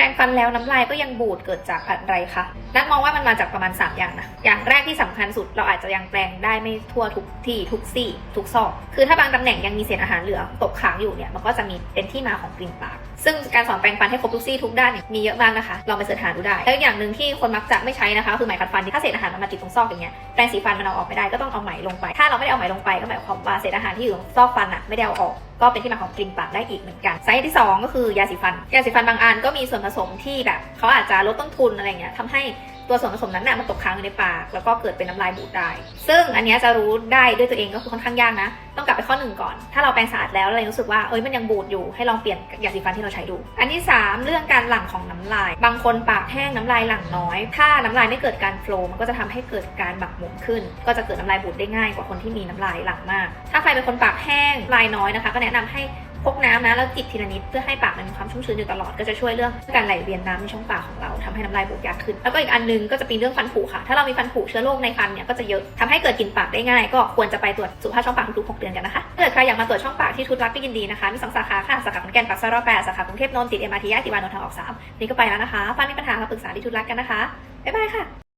แปรงฟันแล้วน้ำลายก็ยังบูดเกิดจากอะไรคะนัดมองว่ามันมาจากประมาณ 3 อย่างนะ อย่างแรกที่สำคัญสุดเราอาจจะยังแปรงได้ไม่ทั่วทุกที่ทุกซี่ ทุกซอก คือถ้าบางตำแหน่งยังมีเศษอาหารเหลือตกค้างอยู่เนี่ยมันก็จะมีเป็นที่มาของกลิ่นปาก ซึ่งการสอนแปรงฟันให้ครบทุกซี่ทุกด้านมีเยอะมากนะคะ ลองไปเสิร์ชหาดูได้ แล้วอย่างหนึ่งที่คนมักจะไม่ใช้นะคะ คือไหมขัดฟันที่ถ้าเศษอาหารมันมาติดตรงซอกอย่างเงี้ยแปรงสีฟันมันเอาออกไม่ได้ก็ต้องเอาไหมลงไป ถ้าเราไม่ได้เอาไหมลงไปก็หมายความว่าเศษอาหารที่อยู่ตรงซอกฟันอะไม่ได้เอาออก ก็เป็นที่มาของกลิ่นปากได้อีกเหมือนกันสาเหตุที่ 2 ก็คือยาสีฟัน ยาสีฟันบางอันก็มีส่วนผสมที่แบบเขาอาจจะลดต้นทุนอะไรเงี้ยทำให้ ตัวส่วนผสมนั้นน่ะมันตกค้างอยู่ในปาก แล้วก็เกิดเป็นน้ำลายบูดได้ ซึ่งอันนี้จะรู้ได้ด้วยตัวเองก็คือค่อนข้างยากนะ ต้องกลับไปข้อหนึ่งก่อน ถ้าเราแปรงสะอาดแล้วเรายังรู้สึกว่าเอ้ยมันยังบูดอยู่ให้ลองเปลี่ยนยาสีฟันที่เราใช้ดู อันที่ 3 เรื่องการหลั่งของน้ำลาย บางคนปากแห้งน้ำลายหลั่งน้อย ถ้าน้ำลายไม่เกิดการโฟล์มันก็จะทำให้เกิดการหมักหมมขึ้น ก็จะเกิดน้ำลายบูดได้ง่ายกว่าคนที่มีน้ำลายหลั่งมาก ถ้าใครเป็นคนปากแห้งลายน้อยนะคะ ก็แนะนำให้ พกน้ำนะแล้วจิบทีละนิดเพื่อให้ปากมันมีความชุ่มชื้นอยู่ตลอดก็จะช่วยเรื่องการไหลเวียนน้ำในช่องปากของเราทำให้น้ำลายบูดยากขึ้น แล้วก็อีกอันนึงก็จะเป็นเรื่องฟันผุค่ะ ถ้าเรามีฟันผุเชื้อโรคในฟันเนี่ยก็จะเยอะทำให้เกิดกลิ่นปากได้ง่าย ก็ควรจะไปตรวจสุขภาพช่องปากทุกๆ6เดือนกันนะคะถ้าเกิดใครอยากมาตรวจช่องปากที่ทุตรักก็ยินดีนะคะมีสองสาขาค่ะสาขาขอนแก่นปากซอยรอบแปดสาขากรุงเทพนนท์ติดเอ็มอาร์ทีแยกติวานนท์ทางออกสามนี่ก็ไปแล้วนะคะฟันมีปัญหามาปรึกษาที่ทุตรักกันนะคะบ๊ายบายค่ะ